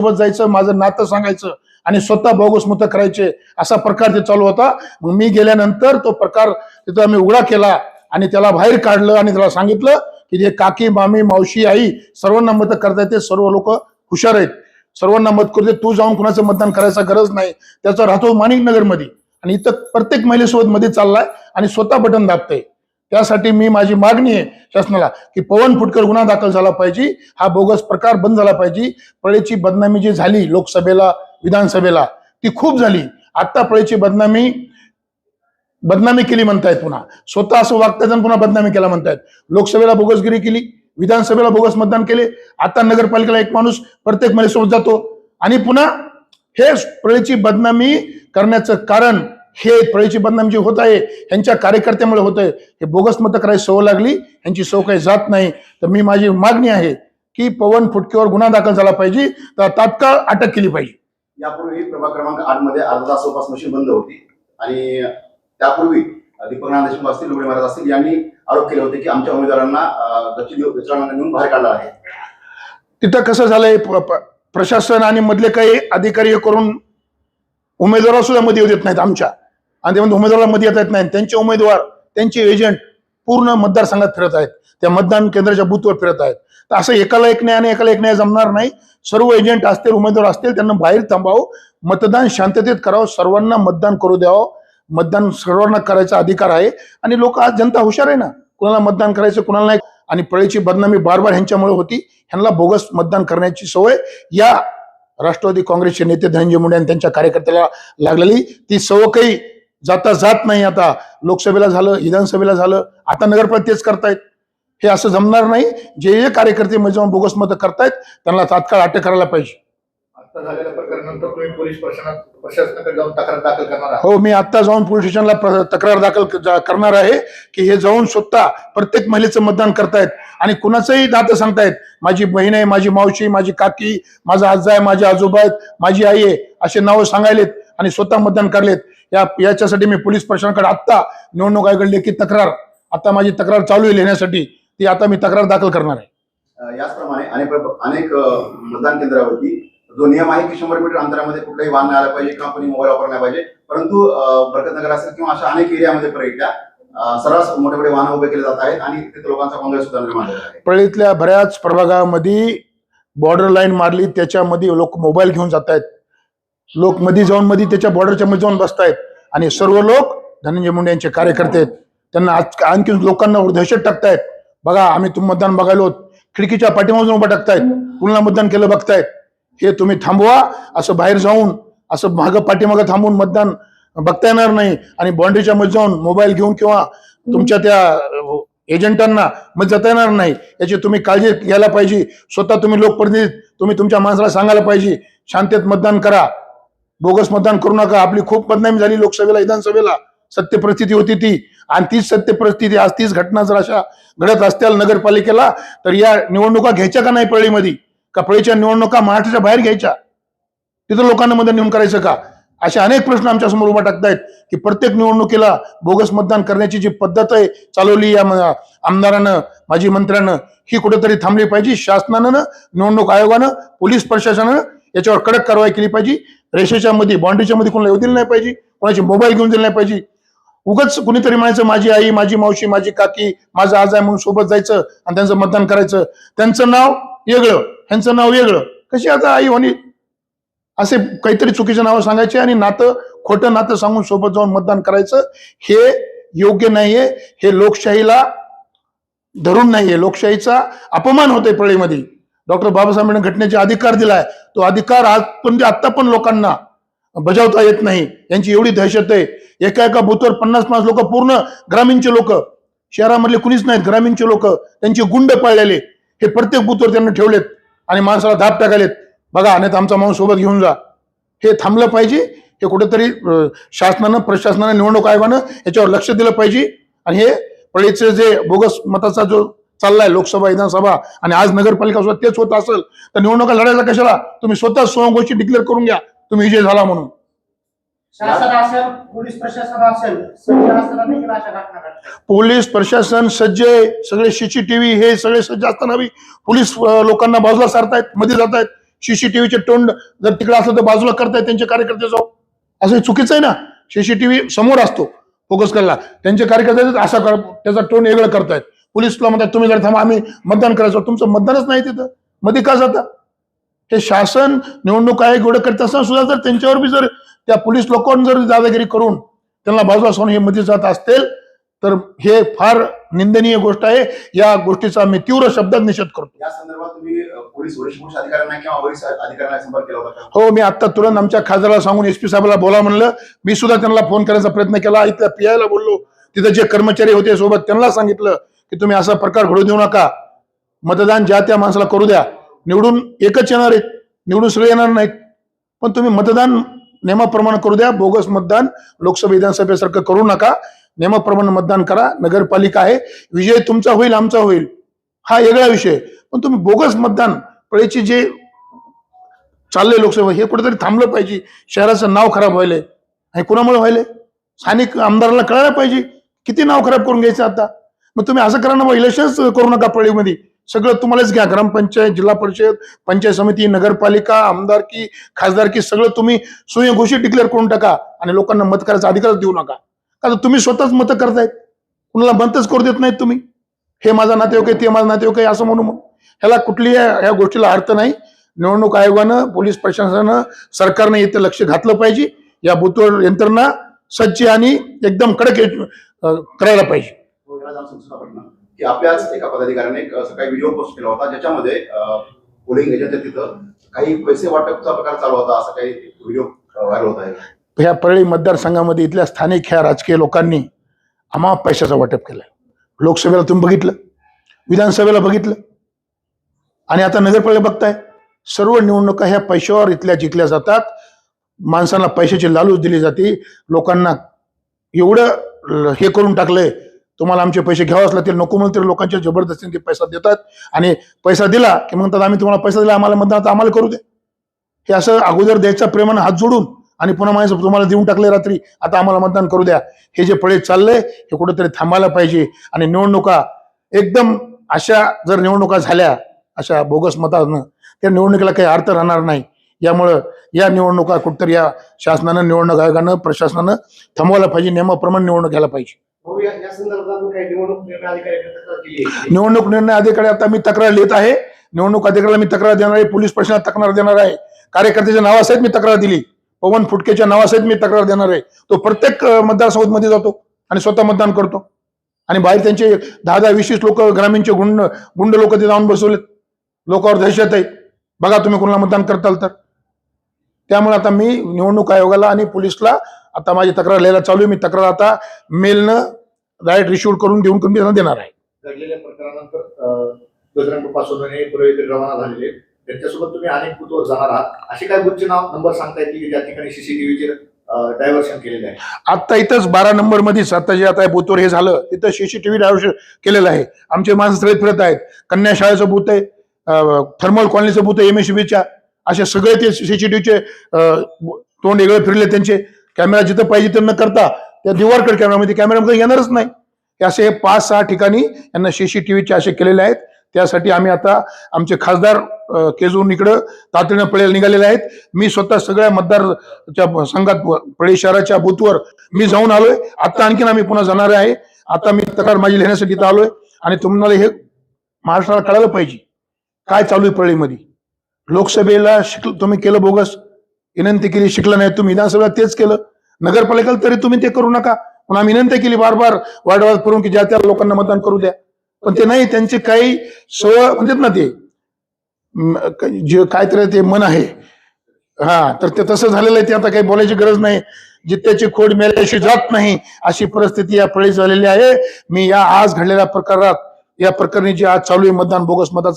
सोबत जायचं माझं नातं सांगायचं आणि स्वतः बोगस मतं करायचे असा प्रकार ते चालू होता. मग मी गेल्यानंतर तो प्रकार तिथं आम्ही उघडा केला आणि त्याला बाहेर काढलं आणि त्याला सांगितलं की जे काकी मामी मावशी आई सर्वांना मतं करता येते सर्व लोक हुशार आहेत. सर्वांना मत करते तू जाऊन कुणाचं मतदान करायचा गरज नाही. त्याचा राहतो माणिक नगरमध्ये आणि इथं प्रत्येक महिलेसोबत मध्ये चाललाय आणि स्वतः बटन दाबतंय. त्यासाठी मी माझी मागणी आहे शासनाला की पवन फुटकर गुन्हा दाखल झाला पाहिजे हा बोगस प्रकार बंद झाला पाहिजे. पळेची बदनामी जी झाली लोकसभेला विधानसभेला ती खूप झाली. आता पळेची बदनामी बदनामी केली म्हणतायत पुन्हा. स्वतः असं वागतायत पुन्हा बदनामी केला म्हणतायत. लोकसभेला बोगसगिरी केली विधानसभेला बोगस मतदान केले. आता नगरपालिकेला एक माणूस प्रत्येक महिलेसोबत जातो. आणि पुन्हा हे प्रळेची बदनामी करण्याचं कारण हे प्रळेची बदनामी जी होत आहे यांच्या कार्यकर्त्यामुळे होत आहे. हे बोगस मतं करायची सवय लागली यांची सवय काही जात नाही. तर मी माझी मागणी आहे की पवन फुटकेवर गुन्हा दाखल झाला पाहिजे तर तात्काळ अटक केली पाहिजे. यापूर्वी प्रभाग क्रमांक आठमध्ये अर्धा तास सोपास मशीन बंद होती आणि त्यापूर्वी दीपक देशमुख असतील उमेद महाराज असतील यांनी आरोप केले होते की आमच्या उमेदवारांना नेऊन बाहेर काढला आहे. तिथं कसं झालंय प्र- प्र- प्रशासन आणि मधले काही अधिकारी करून उमेदवार सुद्धा मध्ये येऊ देत नाहीत आमच्या. आणि ते म्हणते उमेदवाराला मध्ये येता येत नाही. त्यांचे उमेदवार त्यांचे एजंट पूर्ण मतदारसंघात फिरत आहेत. त्या मतदान केंद्राच्या बूथवर फिरत आहेत. तर असं एकाला एक न्याय आणि एकाला एक न्याय जमणार नाही. सर्व एजंट असतील उमेदवार असतील त्यांना बाहेर थांबावं. मतदान शांततेत करावं. सर्वांना मतदान करू द्यावं. मतदान सर्वांना करायचा अधिकार आहे. आणि लोक आज जनता हुशार आहे ना. कुणाला मतदान करायचं कुणाला नाही. आणि पळीची बदनामी बार बार ह्यांच्यामुळे होती. ह्यांना बोगस मतदान करण्याची सवय. या राष्ट्रवादी काँग्रेसचे नेते धनंजय मुंडे आणि त्यांच्या कार्यकर्त्याला लागलेली ती सवय काही जाता जात नाही आता. लोकसभेला झालं विधानसभेला झालं आता नगरपालिका तेच करतायत. हे असं जमणार नाही. जे जे कार्यकर्ते जाऊन बोगस मतं करतायत त्यांना तात्काळ अटक करायला पाहिजे. हो मी आता जाऊन पोलीस स्टेशनला तक्रार दाखल करणार आहे की हे जाऊन स्वतः प्रत्येक महिलेचं मतदान करतायत. आणि कुणाचंही नातं सांगतायत माझी बहीण आहे माझी मावशी माझी काकी माझा आजा आहे माझे आजोबा आहेत माझी आई आहे असे नावं सांगायलेत आणि स्वतः मतदान करलेत. या याच्यासाठी मी पोलीस प्रशासनाकडे आत्ता निवडणूक आयोगाकडे लेखी तक्रार आता माझी तक्रार चालू आहे लिहिण्यासाठी ती आता मी तक्रार दाखल करणार आहे. याचप्रमाणे अनेक अनेक मतदान केंद्रावरती जो नियम आहे की शंभर मीटर अंतरामध्ये कुठलाही वाहन आलं पाहिजे किंवा कोणी मोबाईल वापरला पाहिजे परंतु बरकतनगर असेल किंवा अशा अनेक एरियामध्ये पर्यटल्या सर्रास मोठे मोठे वाहन उभे केले जात आहेत आणि तिथे लोकांचा गोंधळ सुद्धा निर्माण झाला आहे. पळीतल्या बऱ्याच प्रभागामध्ये बॉर्डर लाईन मारली त्याच्यामध्ये लोक मोबाईल घेऊन जात आहेत. लोक मध्ये जाऊन मध्ये त्याच्या बॉर्डरच्या मध्ये जाऊन बसतायत. आणि सर्व लोक धनंजय मुंडे यांचे कार्यकर्ते आहेत. त्यांना आज आणखी लोकांना दहशत टाकतायत. बघा आम्ही तुम्ही मतदान बघायलो. खिडकीच्या पाठीमागून उभं टाकतायत. पुन्हा मतदान केलं बघतायत? हे तुम्ही थांबवा. असं बाहेर जाऊन असं मागं पाठीमागं थांबून मतदान बघता येणार नाही. आणि बाउंड्रीच्या मध्ये जाऊन मोबाईल घेऊन किंवा तुमच्या त्या एजंटांना मग जाता येणार नाही. याची तुम्ही काळजी घ्यायला पाहिजे. स्वतः तुम्ही लोकप्रतिनिधी तुम्ही तुमच्या माणसाला सांगायला पाहिजे. शांतेत मतदान करा. बोगस मतदान करू नका. आपली खूप बदनामी झाली लोकसभेला विधानसभेला. सत्य परिस्थिती होती ती. आणि तीच सत्य परिस्थिती आज तीच घटना जर अशा घडत असतील नगरपालिकेला तर या निवडणुका घ्यायच्या का नाही पळीमध्ये? का पळीच्या निवडणुका महाराष्ट्राच्या बाहेर घ्यायच्या? तिथं लोकांना मध्ये नेऊन करायचं का? असे अनेक प्रश्न आमच्यासमोर उभा टाकतायत की प्रत्येक निवडणुकीला बोगस मतदान करण्याची जी पद्धत आहे चालवली या आमदारानं माजी मंत्र्यानं ही कुठेतरी थांबली पाहिजे. शासनानं निवडणूक आयोगानं पोलीस प्रशासनानं याच्यावर कडक कारवाई केली पाहिजे. रेषेच्या मध्ये बाउंड्रीच्या मध्ये कोणाला येऊ दिलं नाही पाहिजे. कोणाची मोबाईल घेऊन दिले नाही पाहिजे. उगाच कुणीतरी म्हणायचं माझी आई माझी मावशी माझी काकी माझा आज आहे म्हणून सोबत जायचं आणि त्यांचं मतदान करायचं. त्यांचं नाव वेगळं ह्यांचं नाव वेगळं. कशी आता आई होणी असे काहीतरी चुकीचे नावं सांगायचे आणि नातं खोटं नातं सांगून सोबत जाऊन मतदान करायचं. हे योग्य नाहीये. हे लोकशाहीला धरून नाहीये. लोकशाहीचा अपमान होतोय पळीमध्ये डॉक्टर बाबासाहेब आंबेडकर घटनेचे अधिकार दिलाय. तो अधिकार आज पण आत्ता पण लोकांना बजावता येत नाही. यांची एवढी दहशत आहे. एका एका बूथवर पन्नास पन्नास लोक पूर्ण ग्रामीणचे लोक. शहरामधले कुणीच नाहीत ग्रामीणचे लोक. त्यांचे गुंड पाळलेले. हे प्रत्येक बूथवर त्यांना ठेवलेत आणि माणसाला धाप टाकालेत बघा तर आमचा माणूस सोबत घेऊन जा. हे थांबलं पाहिजे हे कुठेतरी शासनानं प्रशासनानं निवडणूक आयोगानं याच्यावर लक्ष दिलं पाहिजे. आणि हे पळीचे जे बोगस मताचा जो चाललाय लोकसभा विधानसभा आणि आज नगरपालिका सुद्धा तेच होत असेल तर निवडणुका लढायला कशाला? तुम्ही स्वतः स्वयंघोषित डिक्लेअर करून घ्या. तुम्ही विजय झाला म्हणून. पोलीस प्रशासन सज्ज सगळे सीसीटीव्ही हे सगळे सज्ज असताना पोलीस लोकांना बाजूला सारतायत मध्ये जात आहेत सीसीटीव्हीचे तोंड जर तिकडे असलं तर बाजूला करताय त्यांचे कार्यकर्ते जाऊ असं हे चुकीचं आहे ना? सीसीटीव्ही समोर असतो फोकस करायला. त्यांचे कार्यकर्ते असा कर त्याचा तोंड वेगळं करतायत. पोलीसला म्हणतात तुम्ही जर थांबा आम्ही मतदान करायचं. तुमचं मतदानच नाही तिथं. मध्ये का जाता? हे शासन निवडणूक आयोग एवढं करत असताना सुद्धा जर त्यांच्यावर बी जर त्या पोलीस लोकांनी जर दादागिरी करून त्यांना बाजूला सोडून हे मध्ये जात असतील तर हे फार निंदनीय गोष्ट आहे. या गोष्टीचा मी तीव्र शब्दात निषेध करतो. या संदर्भात तुम्ही अ, पोलीस वरिष्ठ पोलीस अधिकाऱ्यांना किंवा वरिष्ठ अधिकाऱ्यांना संपर्क केला होता का? हो मी आता तुरंत आमच्या खासदाराला सांगून एसपी साहेबाला बोला म्हणलं. मी सुद्धा त्यांना फोन करायचा प्रयत्न केला. इथल्या पीआयला बोललो. तिथे जे कर्मचारी होते सोबत त्यांना सांगितलं की तुम्ही असा प्रकार घडू देऊ नका. मतदान ज्या त्या माणसाला करू द्या. निवडून एकच येणार आहेत. निवडून सगळे येणार नाहीत. पण तुम्ही मतदान नियमाप्रमाणे करू द्या. बोगस मतदान लोकसभा विधानसभेसारखं करू नका. नियमाप्रमाणे मतदान करा नगरपालिका आहे विजय तुमचा होईल आमचा होईल. हा वेगळा विषय पण तुम्ही बोगस मतदान पळेची जे चाललंय लोकसभा हे कुठेतरी थांबलं पाहिजे. शहराचं नाव खराब व्हायलंय. आणि कुणामुळे व्हायलंय? स्थानिक आमदाराला कळायला पाहिजे. किती नाव खराब करून घ्यायचं आता? मग तुम्ही असं करा ना मग इलेक्शन्स करू नका पळीमध्ये. सगळं तुम्हालाच घ्या. ग्रामपंचायत जिल्हा परिषद पंचायत समिती नगरपालिका आमदारकी खासदारकी सगळं तुम्ही स्वयंघोषित डिक्लेअर करून टाका. आणि लोकांना मत करायचा अधिकारच देऊ नका. कारण तुम्ही स्वतःच मतं करतायत. कुणाला मतच करू देत नाहीत तुम्ही. हे माझा नातेवाईक आहे ते माझा नातेवाईक आहे असं म्हणून. ह्याला कुठली ह्या गोष्टीला अर्थ नाही. निवडणूक आयोगानं पोलीस प्रशासनानं सरकारनं इथे लक्ष घातलं पाहिजे. या बुथवर यंत्रणा सज्ज आणि एकदम कडक करायला पाहिजे. की आपल्याच एका पदाधिकाऱ्याने सकाळी व्हिडिओ पोस्ट केला होता ज्याच्यामध्ये पोलिंग एजंट तिथं काही पैसे वाटपचा प्रकार चालू होता असा काही व्हिडिओ व्हायरल होत आहे. ह्या परळी मतदारसंघामध्ये इथल्या स्थानिक ह्या राजकीय लोकांनी आम्हा पैशाचं वाटप केलंय. लोकसभेला तुम्ही बघितलं विधानसभेला बघितलं आणि आता नगरपालिका बघताय सर्व निवडणुका ह्या पैशावर इथल्या जिंकल्या जातात. माणसांना पैशाची लालूच दिली जाते. लोकांना एवढं हे करून टाकलंय तुम्हाला आमचे पैसे घ्यावेच लागतील नको म्हणून तरी लोकांच्या जबरदस्तीने ते पैसा देतात. आणि पैसा दिला की म्हणतात आम्ही तुम्हाला पैसा दिला आम्हाला मतदान आम्हाला करू दे. हे असं अगोदर द्यायचा प्रेमानं हात जोडून आणि पुन्हा माणसं तुम्हाला देऊन टाकले रात्री. आता आम्हाला मतदान करू द्या. हे जे पळे चाललंय हे कुठेतरी थांबायला पाहिजे. आणि निवडणुका एकदम अशा जर निवडणुका झाल्या अशा बोगस मतानं त्या निवडणुकीला काही अर्थ राहणार नाही. यामुळं या निवडणुका कुठेतरी या शासनानं निवडणूक आयोगानं प्रशासनानं थांबवायला पाहिजे. नियमाप्रमाणे निवडणूक घ्यायला पाहिजे. काही निवडणूक निर्णय. निवडणूक अधिकारी आता मी तक्रार लिहित आहे. निवडणूक अधिकाऱ्याला मी तक्रार देणार आहे. पोलीस प्रशासनात तक्रार देणार आहे. कार्यकर्त्याच्या नावासहित मी तक्रार दिली. पवन फुटकेच्या नावासहित मी तक्रार देणार आहे. तो प्रत्येक मतदारसंघामध्ये जातो आणि स्वतः मतदान करतो. आणि बाहेर त्यांचे दहा दहा वीस वीस लोक ग्रामीणचे गुंड गुंड लोक ते जाऊन बसवलेत. लोकांवर दहशत आहे. बघा तुम्ही कोणाला मतदान करताल तर. त्यामुळे आता मी निवडणूक आयोगाला आणि पोलिसला आता माझी तक्रार लिहायला चालू आहे. मी तक्रार आता मेलनं राईट रिशूड करून देऊन करून देणार आहे. घडलेल्या प्रकारानंतर रवाना झालेले त्यांच्यासोबत तुम्ही अनेक बूथवर जाणार आहात. असे काय बूथचे नाव नंबर सांगता येतील की ज्या ठिकाणी सीसीटीव्हीचे डायव्हर्शन आहे? आता इथंच बारा नंबरमध्ये आता जे आता बुथवर हे झालं. तिथं सीसीटीव्ही डायव्हर्शन केलेलं आहे. आमचे माणसं सगळे फिरत आहेत. कन्या शाळेचं बूथ आहे. थर्मल कॉलनीचं बूथ आहे एमएसबीच्या असे सगळे ते सीसीटीव्हीचे तोंड वेगळे फिरले त्यांचे. कॅमेरा जिथं पाहिजे तिथं न करता त्या दिवारकड कॅमेरामध्ये कॅमेरामध्ये येणारच नाही. हे असे पाच सहा ठिकाणी यांना सीसीटीव्हीचे असे केलेले आहेत. त्यासाठी आम्ही आता आमचे खासदार केजून इकडं तातडीनं पळेल निघालेले आहेत. मी स्वतः सगळ्या मतदारच्या संघात पळे शहराच्या बूथवर मी जाऊन आलोय. आता आणखीन आम्ही पुन्हा जाणार आहे. आता मी तक्रार माझी लिहिण्यासाठी इथं आलोय. आणि तुम्हाला हे महाराष्ट्राला कळायला पाहिजे. काय चालू आहे पळळीमध्ये लोकसभेला शिक तुम्ही केलं बोगस. विनंती केली शिकलं नाही तुम्ही. विधानसभेला तेच केलं. नगरपालिकेला तरी तुम्ही ते करू नका. पण आम्ही विनंती केली बार बार वाढवाद करून की ज्या त्या लोकांना मतदान करू द्या. पण ते नाही त्यांचे काही सोय म्हणतात ना ते जे काहीतरी ते मन आहे. हा तर ते तसं झालेलं आहे ते आता काही बोलायची गरज नाही. जित्याची खोड मेल्याशी जात नाही अशी परिस्थिती या पळी झालेली आहे. मी या आज घडलेल्या प्रकारात या प्रकरणी जे आज चालू आहे मतदान बोगस मताचं